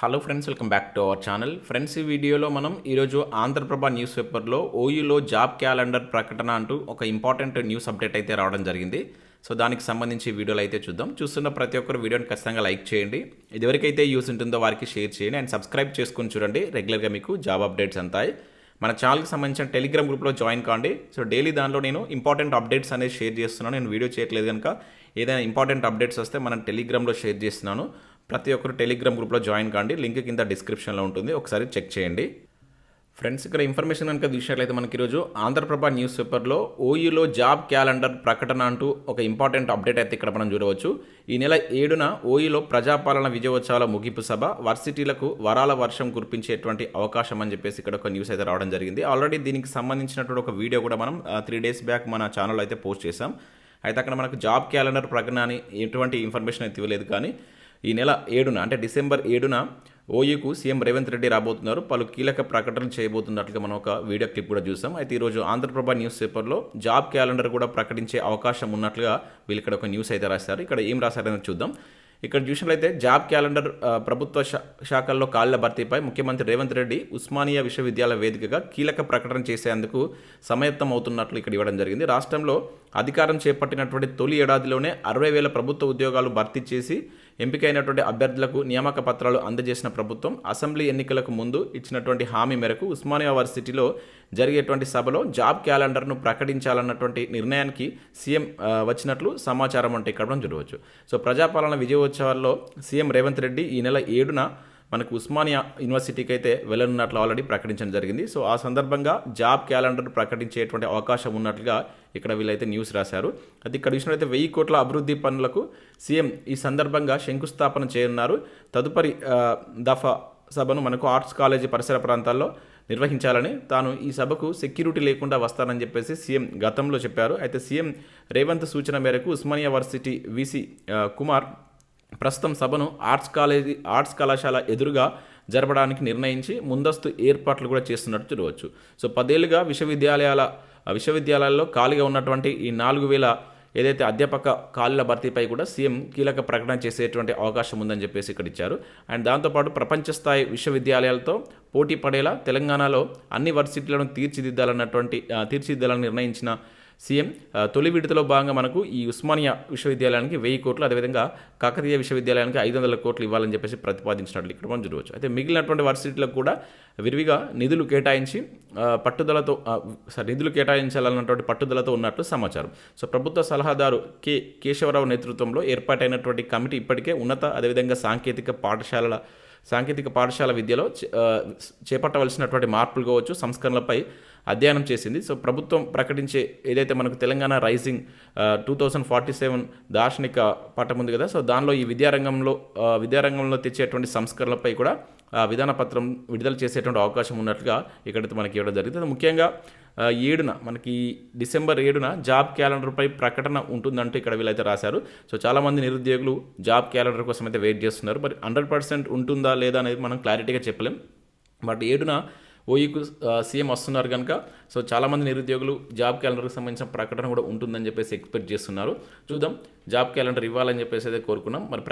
Hello friends welcome back to our channel friends ఈ వీడియోలో మనం ఈరోజు ఆంధ్రప్రభ న్యూస్ పేపర్లో ఓయూలో జాబ్ క్యాలెండర్ ప్రకటన అంటూ ఒక ఇంపార్టెంట్ న్యూస్ అప్డేట్ అయితే రావడం జరిగింది. సో దానికి సంబంధించి వీడియోలు అయితే చూద్దాం. చూస్తున్న ప్రతి ఒక్కరు వీడియోని ఖచ్చితంగా లైక్ చేయండి. ఇదివరకైతే యూస్ ఉంటుందో వారికి షేర్ చేయండి. అండ్ సబ్స్క్రైబ్ చేసుకుని చూడండి. రెగ్యులర్గా మీకు జాబ్ అప్డేట్స్ అంతాయి. మన ఛానల్కి సంబంధించిన టెలిగ్రామ్ గ్రూప్లో జాయిన్ కాండి. సో డైలీ దానిలో నేను ఇంపార్టెంట్ అప్డేట్స్ అనేది షేర్ చేస్తున్నాను. నేను వీడియో చేయట్లేదు కనుక ఏదైనా ఇంపార్టెంట్ అప్డేట్స్ వస్తే మనం టెలిగ్రామ్లో షేర్ చేస్తున్నాను. ప్రతి ఒక్కరు టెలిగ్రామ్ గ్రూప్లో జాయిన్ కాండి. లింక్ కింద డిస్క్రిప్షన్లో ఉంటుంది. ఒకసారి చెక్ చేయండి. ఫ్రెండ్స్ ఇక్కడ ఇన్ఫర్మేషన్ కనుక చూసినట్లయితే మనకి ఈరోజు ఆంధ్రప్రభ న్యూస్ పేపర్లో ఓయూలో జాబ్ క్యాలెండర్ ప్రకటన అంటూ ఒక ఇంపార్టెంట్ అప్డేట్ అయితే ఇక్కడ మనం చూడవచ్చు. ఈ నెల ఏడున ఓయూలో ప్రజాపాలన విజయోత్సవాల ముగింపు సభ వర్సిటీలకు వరాల వర్షం కురిపించేటువంటి అవకాశం అని చెప్పేసి ఇక్కడ ఒక న్యూస్ అయితే రావడం జరిగింది. ఆల్రెడీ దీనికి సంబంధించినటువంటి ఒక వీడియో కూడా మనం త్రీ డేస్ బ్యాక్ మన ఛానల్ అయితే పోస్ట్ చేసాం అయితే అక్కడ మనకు జాబ్ క్యాలెండర్ ప్రకటన అని ఎటువంటి ఇన్ఫర్మేషన్ అయితే ఇవ్వలేదు కానీ ఈ నెల ఏడున అంటే డిసెంబర్ ఏడున ఓయూకు సీఎం రేవంత్ రెడ్డి రాబోతున్నారు. పలు కీలక ప్రకటనలు చేయబోతున్నట్లుగా మనం ఒక వీడియో క్లిప్ కూడా చూసాం. అయితే ఈరోజు ఆంధ్రప్రభ న్యూస్ పేపర్లో జాబ్ క్యాలెండర్ కూడా ప్రకటించే అవకాశం ఉన్నట్లుగా వీళ్ళు ఇక్కడ ఒక న్యూస్ అయితే రాశారు. ఇక్కడ ఏం రాశారని చూద్దాం. ఇక్కడ చూసినట్లయితే జాబ్ క్యాలెండర్ ప్రభుత్వ శా- శాఖల్లో కాళ్ళ భర్తీపై ముఖ్యమంత్రి రేవంత్ రెడ్డి ఉస్మానియా విశ్వవిద్యాలయ వేదికగా కీలక ప్రకటన చేసేందుకు సమయత్తం అవుతున్నట్లు ఇక్కడ ఇవ్వడం జరిగింది. రాష్ట్రంలో అధికారం చేపట్టినటువంటి తొలి ఏడాదిలోనే అరవై వేల ప్రభుత్వ ఉద్యోగాలు భర్తీ చేసి ఎంపికైనటువంటి అభ్యర్థులకు నియామక పత్రాలు అందజేసిన ప్రభుత్వం అసెంబ్లీ ఎన్నికలకు ముందు ఇచ్చినటువంటి హామీ మేరకు ఉస్మానియా వర్సిటీలో జరిగేటువంటి సభలో జాబ్ క్యాలెండర్ను ప్రకటించాలన్నటువంటి నిర్ణయానికి సీఎం వచ్చినట్లు సమాచారం అంటే ఇక్కడ చూడవచ్చు. సో ప్రజాపాలన విజయోత్సవాల్లో సీఎం రేవంత్ రెడ్డి ఈ నెల ఏడున మనకు ఉస్మానియా యూనివర్సిటీకి అయితే వెళ్ళనున్నట్లు ఆల్రెడీ ప్రకటించడం జరిగింది. సో ఆ సందర్భంగా జాబ్ క్యాలెండర్ ప్రకటించేటువంటి అవకాశం ఉన్నట్లుగా ఇక్కడ వీళ్ళైతే న్యూస్ రాశారు. అది ఇక్కడ చూసినట్లయితే వెయ్యి కోట్ల అభివృద్ధి పనులకు సీఎం ఈ సందర్భంగా శంకుస్థాపన చేయనున్నారు. తదుపరి దఫా సభను మనకు ఆర్ట్స్ కాలేజీ పరిసర ప్రాంతాల్లో నిర్వహించాలని తాను ఈ సభకు సెక్యూరిటీ లేకుండా వస్తానని చెప్పేసి సీఎం గతంలో చెప్పారు. అయితే సీఎం రేవంత్ సూచన మేరకు ఉస్మానియా యూనివర్సిటీ వీసీ కుమార్ ప్రస్తుతం సభను ఆర్ట్స్ కాలేజీ ఆర్ట్స్ కళాశాల ఎదురుగా జరపడానికి నిర్ణయించి ముందస్తు ఏర్పాట్లు కూడా చేస్తున్నట్టు చూడవచ్చు. సో పదేళ్ళుగా విశ్వవిద్యాలయాల విశ్వవిద్యాలయాల్లో ఖాళీగా ఉన్నటువంటి ఈ నాలుగు వేల ఏదైతే అధ్యాపక ఖాళీల భర్తీపై కూడా సీఎం కీలక ప్రకటన చేసేటువంటి అవకాశం ఉందని చెప్పేసి ఇక్కడ ఇచ్చారు. అండ్ దాంతోపాటు ప్రపంచ స్థాయి విశ్వవిద్యాలయాలతో పోటీ పడేలా తెలంగాణలో అన్ని వర్సిటీలను తీర్చిదిద్దాలన్నటువంటి తీర్చిదిద్దాలని నిర్ణయించిన సీఎం తొలి విడతలో భాగంగా మనకు ఈ ఉస్మానియా విశ్వవిద్యాలయానికి వెయ్యి కోట్లు అదేవిధంగా కాకతీయ విశ్వవిద్యాలయానికి ఐదు వందల కోట్లు ఇవ్వాలని చెప్పేసి ప్రతిపాదించినట్లు ఇక్కడ మనం చూడవచ్చు. అయితే మిగిలినటువంటి వర్సిటీలకు కూడా విరివిగా నిధులు కేటాయించి పట్టుదలతో సారీ నిధులు కేటాయించాలన్నటువంటి పట్టుదలతో ఉన్నట్లు సమాచారం. సో ప్రభుత్వ సలహాదారు కె కేశవరావు నేతృత్వంలో ఏర్పాటైనటువంటి కమిటీ ఇప్పటికే ఉన్నత అదేవిధంగా సాంకేతిక పాఠశాలల సాంకేతిక పాఠశాల విద్యలో చే- చేపట్టవలసినటువంటి మార్పులు కావచ్చు సంస్కరణలపై అధ్యయనం చేసింది. సో ప్రభుత్వం ప్రకటించే ఏదైతే మనకు Telangana rising two thousand forty seven దార్శనిక పాఠం ఉంది కదా సో దానిలో ఈ విద్యారంగంలో విద్యారంగంలో తెచ్చేటువంటి సంస్కరణలపై కూడా విధాన పత్రం విడుదల చేసేటువంటి అవకాశం ఉన్నట్లుగా ఇక్కడైతే మనకి ఇవ్వడం జరిగింది ముఖ్యంగా ఏడున మనకి డిసెంబర్ ఏడున జాబ్ క్యాలెండర్పై ప్రకటన ఉంటుందంటూ ఇక్కడ వీళ్ళైతే రాశారు. సో చాలామంది నిరుద్యోగులు జాబ్ క్యాలెండర్ కోసం అయితే వెయిట్ చేస్తున్నారు. మరి హండ్రెడ్ పర్సెంట్ ఉంటుందా లేదా అనేది మనం క్లారిటీగా చెప్పలేం. బట్ ఏడున ఓఈకు సీఎం వస్తున్నారు కనుక సో చాలామంది నిరుద్యోగులు జాబ్ క్యాలెండర్కి సంబంధించిన ప్రకటన కూడా ఉంటుందని చెప్పేసి ఎక్స్పెక్ట్ చేస్తున్నారు. చూద్దాం జాబ్ క్యాలెండర్ ఇవ్వాలని చెప్పేసి అయితే కోరుకున్నాం. మరి